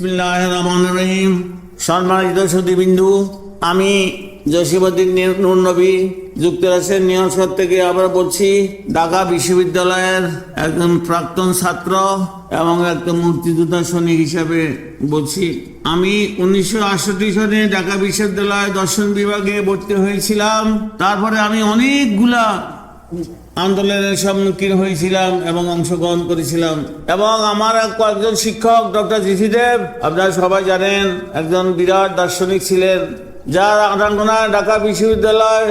বিসমিল্লাহ রহমান রহিম সম্মানিত সুদীবিন্দু আমি জসিমুদ্দিন নুর নবী যুক্তরাষ্ট্রের নিউইয়র্ক থেকে আবার বলছি, ঢাকা বিশ্ববিদ্যালয়ের একজন প্রাক্তন ছাত্র এবং একজন মুক্তিযোদ্ধা সৈনিক হিসাবে বলছি, আমি উনিশশো আটষট্টি সনে ঢাকা বিশ্ববিদ্যালয় দর্শন বিভাগে ভর্তি হয়েছিলাম। তারপরে আমি অনেকগুলা আন্দোলনের সম্মুখীন হয়েছিলাম এবং অংশগ্রহণ করেছিলাম। এবং আমার কয়েকজন শিক্ষক, ডক্টর জিসি দেব আপনারা সবাই জানেন, একজন বিরাট দার্শনিক ছিলেন, যার আনাগোনা ঢাকা বিশ্ববিদ্যালয়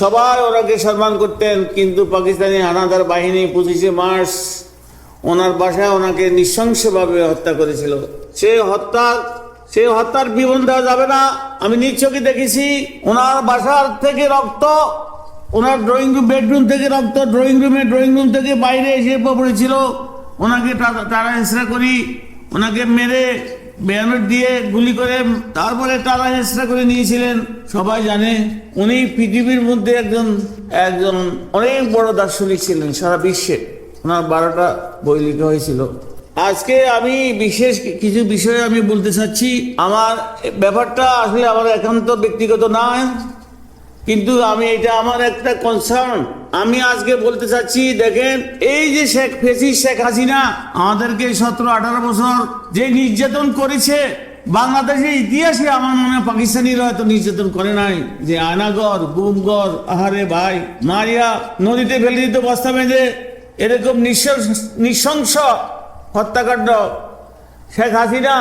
সবাই ওনাকে সম্মান করতেন, কিন্তু পাকিস্তানি হানাদার বাহিনী পঁচিশে মার্চ ওনার বাসায় ওনাকে নৃশংসভাবে হত্যা করেছিল। সেই হত্যার সেই হত্যার বিবরণ দেওয়া যাবে না, আমি নিজ চোখে দেখেছি, ওনার বাসার থেকে রক্ত ওনার ড্রয়িং রুম বেডরুম থেকে রক্ত ড্রয়িং রুমে ড্রয়িং রুম থেকে বাইরে এসে পড়েছিল। ওনাকে তারা হেসরা করি, ওনাকে মেরে ব্যানর দিয়ে গুলি করে, তারপরে তারা হেসরা করে নিয়েছিলেন। সবাই জানে, উনি পৃথিবীর মধ্যে একজন একজন অনেক বড় দার্শনিক ছিলেন সারা বিশ্বে। ওনার বারোটা বই লেখা হয়েছিল। আজকে আমি বিশেষ কিছু বিষয়ে আমি বলতে চাচ্ছি। আমার ব্যাপারটা আসলে আমার একান্ত ব্যক্তিগত নয়। কিন্তু আমি এটা আমার একটা কনসার্ন আমি আজকে বলতে চাচ্ছি, দেখেন, এই যে শেখ ফেসি শেখ হাসিনা, আমাদেরকে সতেরো, আঠারো বছর যে নির্যাতন করেছে, বাংলাদেশের ইতিহাসে আমার মনে হয় পাকিস্তানিরা হয়তো নির্যাতন করে নাই। যে আয়নাগর গুমগর আহারে ভাই, মারিয়া, নদীতে ফেলে দিত বস্তা বেঁধে এরকম নিঃশংস, নৃশংস হত্যাকাণ্ড। শেখ হাসিনা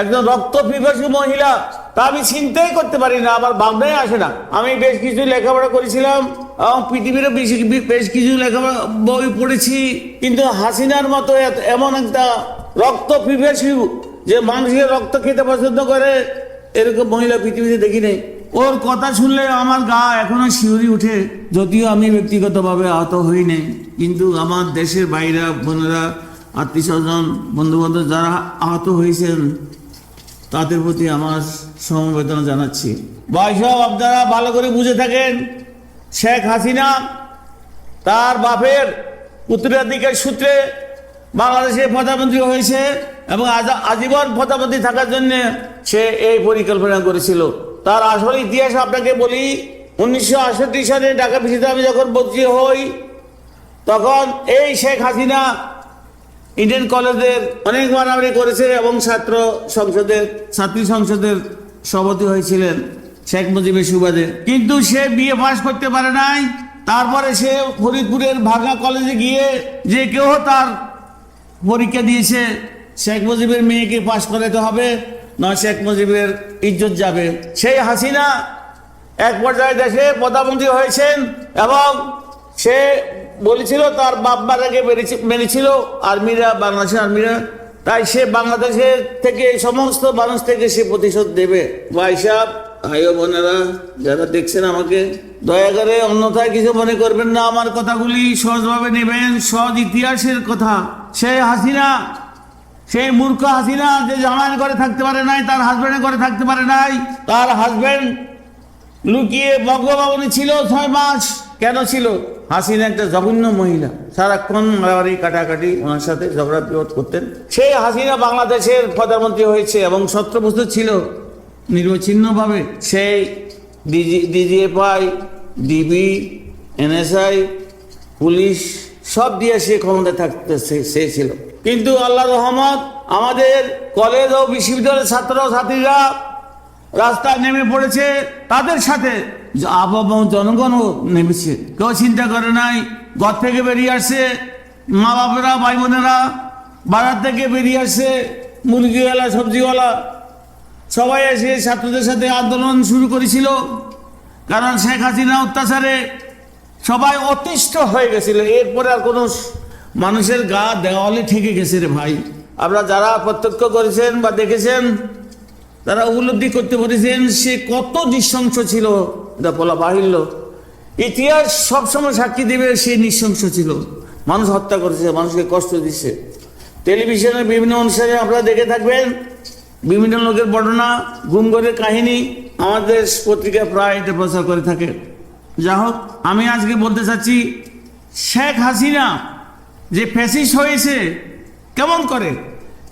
একজন রক্ত পিপাসু মহিলা, তা আমি চিন্তাই করতে পারি না, আমার ভাবনাই আসে না। আমি বেশ কিছু লেখাপড়া করেছিলাম, এবং পৃথিবীরও বেশি বেশ কিছু লেখাপড়া বই পড়েছি, কিন্তু হাসিনার মতো এমন একটা রক্ত পিপাসু যে মানুষের রক্ত খেতে পছন্দ করে, এরকম মহিলা পৃথিবীতে দেখি নাই। ওর কথা শুনলে আমার গা এখনও শিউরি উঠে, যদিও আমি ব্যক্তিগতভাবে আহত হই নাই, কিন্তু আমার দেশের বাইরা বোনেরা আত্মীয় স্বজন বন্ধু বান্ধব যারা আহত হয়েছেন তাদের প্রতি আমার সমবেদনা জানাচ্ছি। বৈশব আপনারা ভালো করে বুঝে থাকেন, শেখ হাসিনা তার বাপের উত্তরাধিকার সূত্রে বাংলাদেশের প্রধানমন্ত্রী হয়েছে এবং আজ- আজীবন প্রধানমন্ত্রী থাকার জন্য সে এই পরিকল্পনা করেছিল। তার আসল ইতিহাস আপনাকে বলি, উনিশশো আটষট্টি সালে ঢাকা বিশ্ববিদ্যালয়ে যখন ভর্তি হই, তখন এই শেখ হাসিনা ইন্ডিয়ান কলেজের অনেক মারামারি করেছে এবং ছাত্র সংসদের, ছাত্রী সংসদের সভাপতি হয়েছিলেন শেখ মুজিবের সুবাদে। কিন্তু সে বিয়ে পাশ করতে পারে নাই। তারপরে সে ফরিদপুরের ভাগা কলেজে গিয়ে যে কেউ তার পরীক্ষা দিয়েছে, শেখ মুজিবের মেয়েকে পাশ করাতে হবে না শেখ মুজিবের ইজ্জত যাবে। সেই হাসিনা এক পর্যায়ে দেশে প্রধানমন্ত্রী হয়েছেন এবং সে বলেছিল, তার বাপ মারাকে মেরেছি- মেরেছিল, আর্মিরা, বাংলাদেশের আর্মিরা। তাই সে বাংলাদেশের থেকে সমস্ত মানুষ থেকে সে প্রতিশোধ দেবে ভাই সাহেব ভাই বোনেরা, যারা দেখছেন আমাকে, দয়া করে অন্যথায় কিছু মনে করবেন না। আমার কথাগুলি সহজভাবে নেবেন। সহজ ইতিহাসের কথা। সে হাসিনা সেই মূর্খ হাসিনা, যে জামাইয়ের ঘরে থাকতে পারে নাই, তার হাজব্যান্ডের ঘরে থাকতে পারে নাই, তার হাজব্যান্ড লুকিয়ে বঙ্গভবনে ছিল ছয় মাস। কেন ছিল? হাসিনা একটা জঘন্য মহিলা। সারাক্ষণ মারামারি, কাটাকাটি, ওনার সাথে ঝগড়া বিরোধ করতেন। সেই হাসিনা বাংলাদেশের প্রধানমন্ত্রী হয়েছে এবং সতেরো বছর ছিল নির্বিচ্ছিন্নভাবে সেই DG, DGFI, DB, NSI, police, সব দিয়ে সে ক্ষমতায় থাকতে সে- ছিল। কিন্তু আল্লাহ রহমত, আমাদের কলেজ ও বিশ্ববিদ্যালয়ের ছাত্র ছাত্রীরা রাস্তায় নেমে পড়েছে, তাদের সাথে আবহাওয়া জনগণও নেমেছে। কেউ চিন্তা করে নাই, ঘর থেকে বেরিয়ে আসছে মা বাপেরা ভাই বোনেরা বাজার থেকে বেরিয়ে আসছে মুরগিওয়ালা, সবজিওয়ালা। সবাই এসে ছাত্রদের সাথে আন্দোলন শুরু করেছিল, কারণ শেখ হাসিনা অত্যাচারে সবাই অতিষ্ঠ হয়ে গেছিল। এরপরে আর কোনো মানুষের গা দেওয়ালে ঠেকে গেছে রে ভাই। আপনারা যারা প্রত্যক্ষ করেছেন বা দেখেছেন তারা উপলব্ধি করতে পেরেছেন সে কত নৃশংস ছিল। এটা বলা বাহিল্য ইতিহাস সবসময় সাক্ষী দেবে সে নৃশংস ছিল। মানুষ হত্যা করেছে, মানুষকে কষ্ট দিচ্ছে। টেলিভিশনের বিভিন্ন অনুষ্ঠানে আপনারা দেখে থাকবেন, বিভিন্ন লোকের বর্ণনা গুমগরের কাহিনী আমাদের পত্রিকা প্রায় এটা প্রচার করে থাকে। যা হোক, আমি আজকে বলতে চাচ্ছি, শেখ হাসিনা যে ফ্যাসিস্ট হয়েছে, কেমন করে?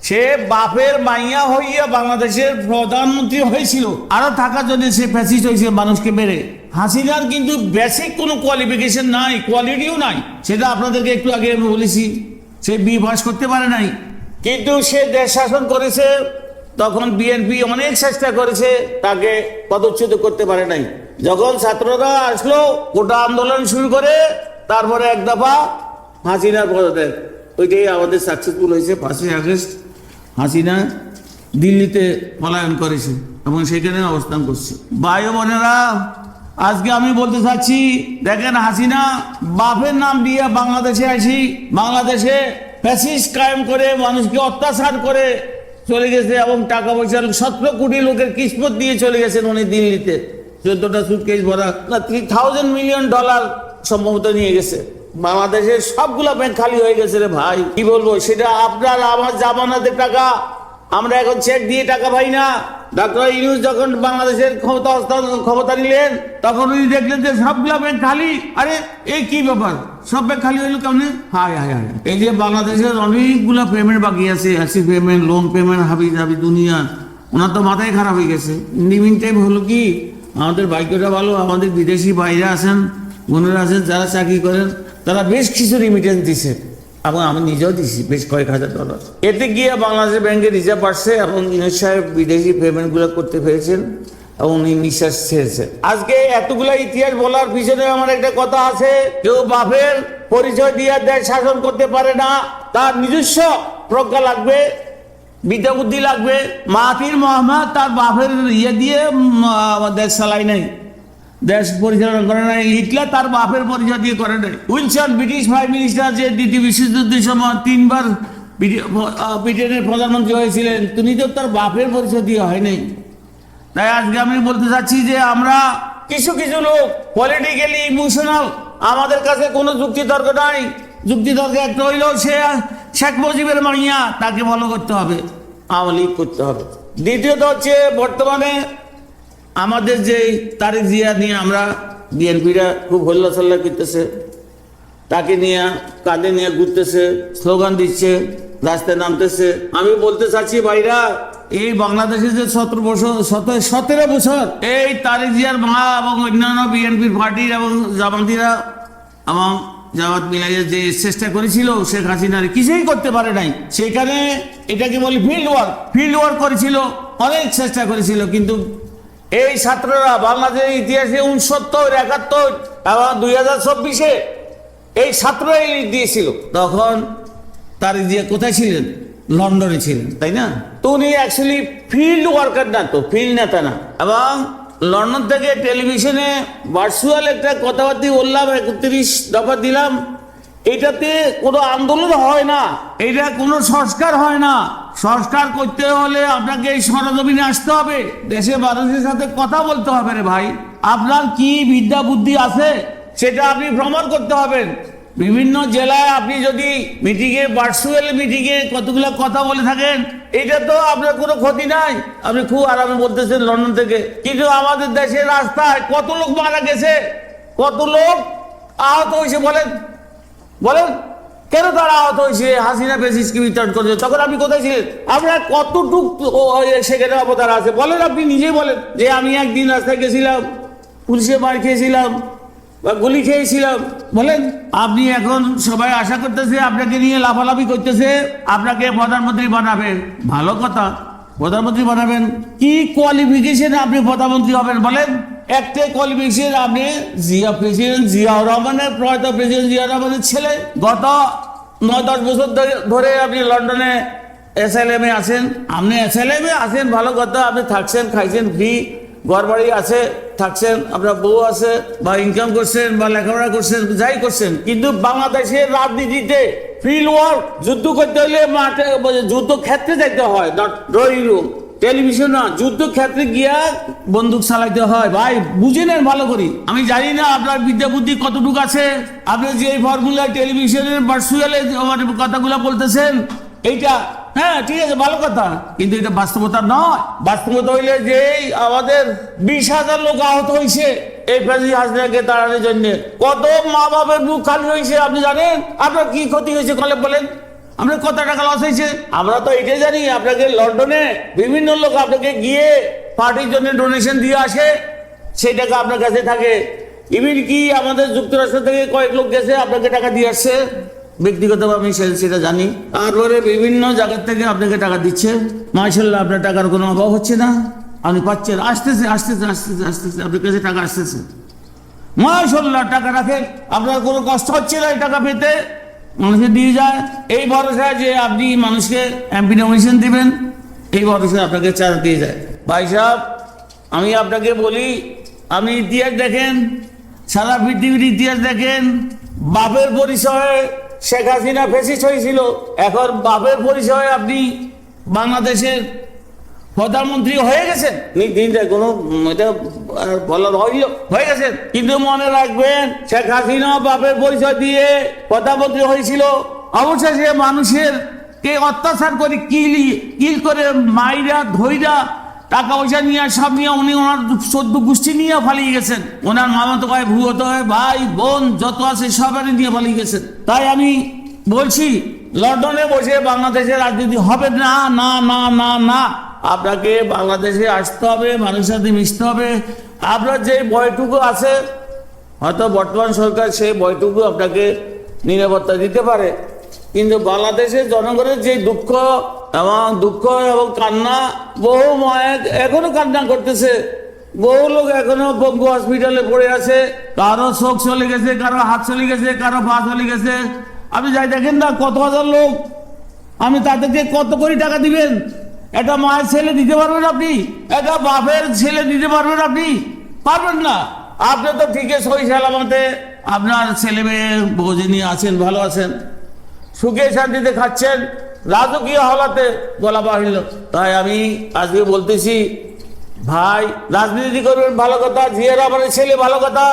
সে বাপের মাইয়া হইয়া বাংলাদেশের প্রধানমন্ত্রী হয়েছিল। আরও থাকার জন্য সে ফ্যাসিস্ট হয়েছে, মানুষকে মেরে। হাসিনার কিন্তু বেসিক কোনো কোয়ালিফিকেশন নাই কোয়ালিটিও নাই। সেটা আপনাদেরকে একটু আগে আমি বলেছি। সে বি পাস করতে পারে নাই। কিন্তু সে দেশ শাসন করেছে, তখন বিএনপি অনেক চেষ্টা করেছে, তাকে পদচ্যুত করতে পারে নাই। যখন ছাত্ররা আসলো, গোটা আন্দোলন শুরু করে, তারপরে এক দফা হাসিনার পদত্যাগ। ওইটাই আমাদের সাকসেসফুল হয়েছে, পাঁচই আগস্ট। হাসিনা দিল্লিতে পলায়ন করেছে এবং সেখানে অবস্থান করছে। ভাই বোনেরা, আজকে আমি বলতে চাচ্ছি, দেখেন হাসিনা বাপের নাম দিয়ে বাংলাদেশে আসি, বাংলাদেশে ফ্যাসিস কায়েম করে, মানুষকে অত্যাচার করে চলে গেছে এবং টাকা পয়সার সতেরো কোটি লোকের কিসমত দিয়ে চলে গেছেন উনি দিল্লিতে। চোদ্দটা সুটকেস ভরা থ্রি থাউজেন্ড মিলিয়ন ডলার সম্ভবত নিয়ে গেছে। বাংলাদেশের সবগুলা ব্যাংক খালি হয়ে গেছে রে ভাই। কি বলব, সেটা আপনার আমার জামানাতে টাকা, আমরা এখন চেক দিয়ে টাকা পাই না। ডক্টর ইউনুস যখন বাংলাদেশের ক্ষমতা ক্ষমতা নিলেন, তখন উনি দেখলেন যে সবগুলা ব্যাংক খালি। আরে, এই কি ব্যাপার? সব ব্যাংক খালি হইল কেমনে? হায় হায় হায়। এই যে বাংলাদেশের অনেকগুলা পেমেন্ট বাকি আছে অ্যাসি পেমেন্ট লোন পেমেন্ট হাবি জাবি দুনিয়া, ওনার তো মাথায় খারাপ হয়ে গেছে। ইন টাইম হলো কি, আমাদের ভাগ্যটা ভালো, আমাদের বিদেশি বাইরে আছেন, বোনেরা আছেন, যারা চাকরি করেন তারা বেশ কিছু রিমিটেন্স দিছে। এবং আমি নিজেও দিছি, বেশ কয়েক হাজার ডলার এতে গিয়ে বাংলাদেশ ব্যাংকে রিজার্ভ বাড়ছে এবং ইউনুস সাহেব বিদেশি পেমেন্টগুলো করতে পেরেছেন এবং উনি নিঃশ্বাস ছেড়েছে আজকে এতগুলা ইতিহাস বলার পিছনে আমার একটা কথা আছে। কেউ বাপের পরিচয় দিয়ে দেশ শাসন করতে পারে না। তার নিজস্ব প্রজ্ঞা লাগবে বিদ্যা বুদ্ধি লাগবে। মাহাতির মোহাম্মদ তার বাপের ইয়ে দিয়ে দেশ চালাই নাই। দেশ পরিচালনা করে নাই হিটলার তার বাপের পরিচয় দিয়ে করে নাই। উইলসন ব্রিটিশ প্রাইম মিনিস্টার যে দ্বিতীয় বিশ্বযুদ্ধের সময় তিনবার ব্রিটেনের প্রধানমন্ত্রী হয়েছিলেন তিনি তো তার বাপের পরিচয় দিয়ে হয় নাই। তাই আজকে আমি বলতে চাচ্ছি যে আমরা কিছু কিছু লোক পলিটিক্যালি ইমোশনাল আমাদের কাছে কোনো যুক্তি তর্ক নাই। যুক্তি তর্ক একটা হইলেও সে শেখ মুজিবের মাইয়া তাকে ফলো করতে হবে। আওয়ামী লীগ করতে হবে। দ্বিতীয়ত হচ্ছে বর্তমানে আমাদের যে তারেক জিয়া নিয়ে আমরা বিএনপিরা খুব হল্লাসল্লা করতেছে, তাকে নিয়ে, কাঁধে নিয়ে ঘুরতেছে, স্লোগান দিচ্ছে, রাস্তায় নামতেছে। আমি বলতে চাচ্ছি, ভাইরা, এই বাংলাদেশে যে সতেরো বছর সতেরো বছর, এই তারেক জিয়ার মা এবং অন্যান্য বিএনপির পার্টির এবং জামাতিরা এবং জামাত মিলাইয়া যে চেষ্টা করেছিল, শেখ হাসিনার কিছুই করতে পারে নাই। সেখানে এটাকে বলি ফিল্ড ওয়ার্ক ফিল্ড ওয়ার্ক করেছিল, অনেক চেষ্টা করেছিল, কিন্তু এই ছাত্ররা বাংলাদেশের ইতিহাসে উনসত্তর, একাত্তর এবং দুই হাজার চব্বিশে এই ছাত্ররাই দিয়েছিল। তখন তার যে কোথায় ছিলেন? লন্ডনে ছিলেন, তাই না? তো উনি অ্যাকচুয়ালি ফিল্ড ওয়ার্কার না তো ফিল্ড নেতা না। এবং লন্ডন থেকে টেলিভিশনে ভার্চুয়াল একটা কথাবার্তা বললাম, একত্রিশ দফা দিলাম। এটাতে কোনো আন্দোলন হয় না, এটা কোনো সংস্কার হয় না। সংস্কার করতে হলে আপনাকে এই সরজমিনে আসতে হবে। দেশে মানুষের সাথে কথা বলতে হবে রে ভাই। আপনার কি বিদ্যা বুদ্ধি আছে, সেটা আপনি ভ্রমণ করতে হবেন। বিভিন্ন জেলায় আপনি যদি মিটিংয়ে ভার্চুয়াল মিটিংয়ে কতগুলো কথা বলে থাকেন, এটা তো আপনার কোনো ক্ষতি নাই। আপনি খুব আরামে বলতেছেন লন্ডন থেকে। কিন্তু আমাদের দেশের রাস্তায় কত লোক মারা গেছে, কত লোক আহত হয়েছে বলেন। বলেন। কেন তারা আহত হয়েছে? হাসিনা বেসিসকে বিতরণ করেছে। তখন আপনি কোথায় ছিলেন? আপনার কতটুক সেখানে অবতার আছে? বলেন আপনি নিজেই বলেন। যে আমি একদিন রাস্তায় গেছিলাম পুলিশে মার খেয়েছিলাম, বা গুলি খেয়েছিলাম। বলেন, আপনি এখন সবাই আশা করতেছে, আপনাকে নিয়ে লাফালাফি করতেছে, আপনাকে প্রধানমন্ত্রী বানাবেন ভালো কথা, প্রধানমন্ত্রী বানাবেন। কি কোয়ালিফিকেশন আপনি প্রধানমন্ত্রী হবেন? বলেন। একটা কোয়ালিফিকেশন আপনি জিয়া প্রেসিডেন্ট জিয়াউর রহমানের, প্রয়াত প্রেসিডেন্ট জিয়া রহমানের ছেলে, গত নয় দশ বছর ধরে- আপনি লন্ডনে এস এল এ আছেন। আপনি এস এল এ আছেন, ভালো কথা। আপনি থাকছেন, খাইছেন ফ্রি ঘর বাড়ি আছে, থাকছেন, আপনার বউ আছে, বা ইনকাম করছেন, বা লেখাপড়া করছেন, যাই করছেন। কিন্তু বাংলাদেশের রাজনীতিতে ফিল্ড ওয়ার্ক যুদ্ধ করতে হলে মাঠে যুদ্ধ ক্ষেত্রে যাইতে হয় ড্রয়িং রুম টেলিভিশন না যুদ্ধ ক্ষেত্রে গিয়া বন্দুক চালাইতে হয়। ভাই, বুঝে নেন ভালো করি। আমি জানি না আপনার বিদ্যা বুদ্ধি কতটুকু আছে। আপনি যে ফর্মুলা টেলিভিশনের ভার্চুয়ালে কথাগুলো বলতেছেন, এইটা হ্যাঁ ঠিক আছে, ভালো কথা। কিন্তু এটা বাস্তবতা নয়। বাস্তবতা হইলে যে আমাদের বিশ হাজার লোক আহত হয়েছে এই ফেজি হাসনাকে তাড়ানোর জন্য। কত মা বাবার মুখ খালি হয়েছে আপনি জানেন? আপনার কি ক্ষতি হয়েছে, কলে বলেন। আপনার কত টাকা লস হয়েছে? আমরা তো এটাই জানি, আপনাকে লন্ডনে বিভিন্ন লোক আপনাকে গিয়ে পার্টির জন্য ডোনেশন দিয়ে আসে, সেই টাকা আপনার কাছে থাকে। ইভিন কি আমাদের যুক্তরাষ্ট্র থেকে কয়েক লোক গেছে, আপনাকে টাকা দিয়ে আসছে। ব্যক্তিগতভাবে আমি সেটা জানি। তারপরে বিভিন্ন জায়গার থেকে আপনাকে টাকা দিচ্ছে। মার্শাল্লাহ আপনার টাকার কোনো অভাব হচ্ছে না। আপনি পাচ্ছেন, আসতেছে আসতেছে আসতেছে আসতেছে, আপনার কাছে টাকা আসতেছে। মাশাল্লাহ টাকা রাখেন। আপনার কোনো কষ্ট হচ্ছে না এই টাকা পেতে। মানুষকে দিয়ে যায়। এই ভরসায় যে আপনি মানুষকে এমপি নমিনেশন দিবেন, এই ভরসায় আপনাকে চার্জ দিয়ে যায়। ভাই সাহেব, আমি আপনাকে বলি, আপনি ইতিহাস দেখেন, সারা পৃথিবীর ইতিহাস দেখেন, বাপের পরিচয়ে শেখ হাসিনা ফেসিস হয়েছিল। এখন বাপের পরিচয়ে আপনি বাংলাদেশের প্রধানমন্ত্রী হয়ে গেছেন। দিনটা কোনো এটা বলার হইল। হয়ে গেছেন। কিন্তু মনে রাখবেন শেখ হাসিনা বাপের পরিচয় দিয়ে প্রধানমন্ত্রী হয়েছিল। অবশেষে মানুষের কে অত্যাচার করে কিল কিল করে মাইরা ধইরা টাকা পয়সা নিয়ে সব নিয়ে উনি ওনার চোদ্দ গোষ্ঠী নিয়ে পালিয়ে গেছেন। ওনার মামাতো ভাই ভূগত হয় ভাই বোন যত আছে সবারই নিয়ে পালিয়ে গেছেন। তাই আমি বলছি লন্ডনে বসে বাংলাদেশের রাজনীতি হবে না না না না না। আপনাকে বাংলাদেশে আসতে হবে, মানুষের সাথে মিশতে হবে। আপনার যে বয়টুকু আছে, হয়তো বর্তমান সরকার সেই বয়টুকু আপনাকে নিরাপত্তা দিতে পারে। কিন্তু বাংলাদেশের জনগণের যে দুঃখ এবং দুঃখ এবং কান্না, বহু এখনও কান্না করতেছে। বহু লোক এখনও পঙ্গু হসপিটালে পড়ে আছে। কারও চোখ চলে গেছে, কারও হাত চলে গেছে, কারও পা চলে গেছে। আপনি যাই দেখেন না, কত হাজার লোক, আমি তাদেরকে কত কোটি টাকা দিবেন? একটা মায়ের ছেলে দিতে পারবেন আপনি? একটা বাপের ছেলে দিতে পারবেন আপনি? পারবেন না। আপনি তো ঠিকই সই সালামতে আপনার ছেলে মেয়ে বোঝে নিয়ে আছেন, ভালো আছেন। সুখে শান্তিতে খাচ্ছেন, রাজকীয় হলাতে গলা বাহিল। তাই আমি আজকে বলতেছি, ভাই, রাজনীতি করবেন, ভালো কথা। জিয়া আমার ছেলে, ভালো কথা।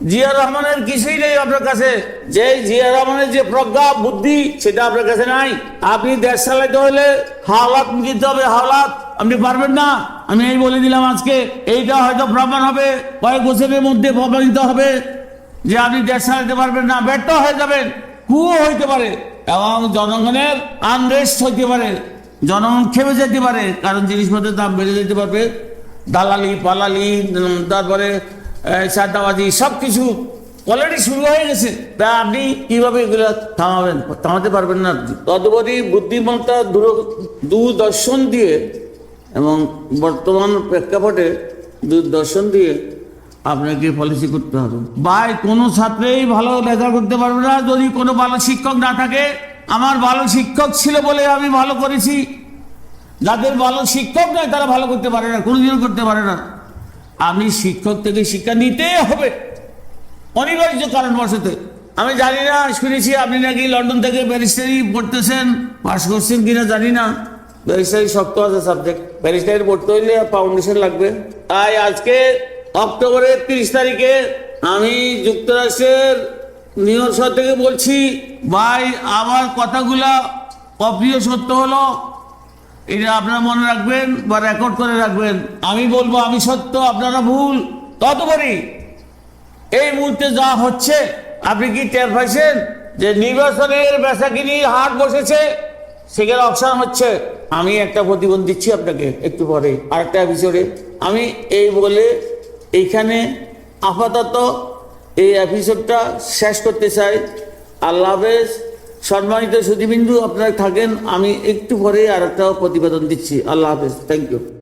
জিয়া রহমানের কিছুই নেই আপনার কাছে। যে জিয়া রহমানের যে প্রজ্ঞা, বুদ্ধি, সেটা আপনার কাছে নাই। আপনি দেশ চালাইতে হলে হাওলাত নিতে হবে, হাওলাত। আপনি পারবেন না। আমি এই বলে দিলাম আজকে, এইটা হয়তো প্রমাণ হবে, কয়েক বছরের মধ্যে প্রমাণিত হবে যে আপনি দেশ চালাতে পারবেন না। ব্যর্থ হয়ে যাবেন, কুয়ো হইতে পারে, এবং জনগণের আনরেস্ট হইতে পারে, জনগণ খেপে যেতে পারে, কারণ জিনিসপত্রের দাম বেড়ে যেতে পারবে। দালালি, পালালি তারপরে চাঁদাবাজি সব কিছু অলরেডি শুরু হয়ে গেছে। তা আপনি কীভাবে এগুলো থামাবেন? থামাতে পারবেন না আপনি। তদুপরি বুদ্ধিমত্তা দূর- দূরদর্শন দিয়ে এবং বর্তমান প্রেক্ষাপটে দূরদর্শন দিয়ে আপনাকে পলিসি করতে হবে। ভাই কোনো ছাত্রেই ভালো লেখা করতে পারবে না। যদি কোনো ভালো শিক্ষক না থাকে আমার ভালো শিক্ষক ছিল বলে আমি ভালো করেছি। যাদের ভালো শিক্ষক নয় তারা ভালো করতে পারে না কোনোদিনও করতে পারে না। আপনি শিক্ষক থেকে শিক্ষা নিতে হবে। অনিবার্য কারণবশত। আমি জানি না, শুনেছি আপনি নাকি লন্ডন থেকে ব্যারিস্টারি পড়তেছেন পাস করছেন কিনা জানি না। ব্যারিস্টারি শক্ত আছে সাবজেক্ট ব্যারিস্টারি পড়তে হইলে ফাউন্ডেশন লাগবে। তাই আজকে অক্টোবরের তিরিশ তারিখে আমি যুক্তরাষ্ট্রের নিউ শহর থেকে বলছি, ভাই, আমার কথাগুলা অপ্রিয় সত্য হলো। এটা আপনারা মনে রাখবেন বা রেকর্ড করে রাখবেন। আমি বলব, আমি সত্য, আপনারা ভুল ততপরই এই মুহূর্তে যা হচ্ছে, আপনি কি টের পাইছেন যে নির্বাচনের বেচাকিনি হাট বসেছে? সেখানে অকশন হচ্ছে। আমি একটা প্রতিবন্ধ দিচ্ছি আপনাকে একটু পরে, আরেকটা এপিসোডে আমি এই বলে এইখানে আপাতত এই এপিসোডটা শেষ করতে চাই। আল্লাহ হাফেজ। সম্মানিত সুদীবিন্দু আপনারা থাকেন, আমি একটু পরে আর একটা প্রতিবেদন দিচ্ছি। আল্লাহ হাফেজ থ্যাংক ইউ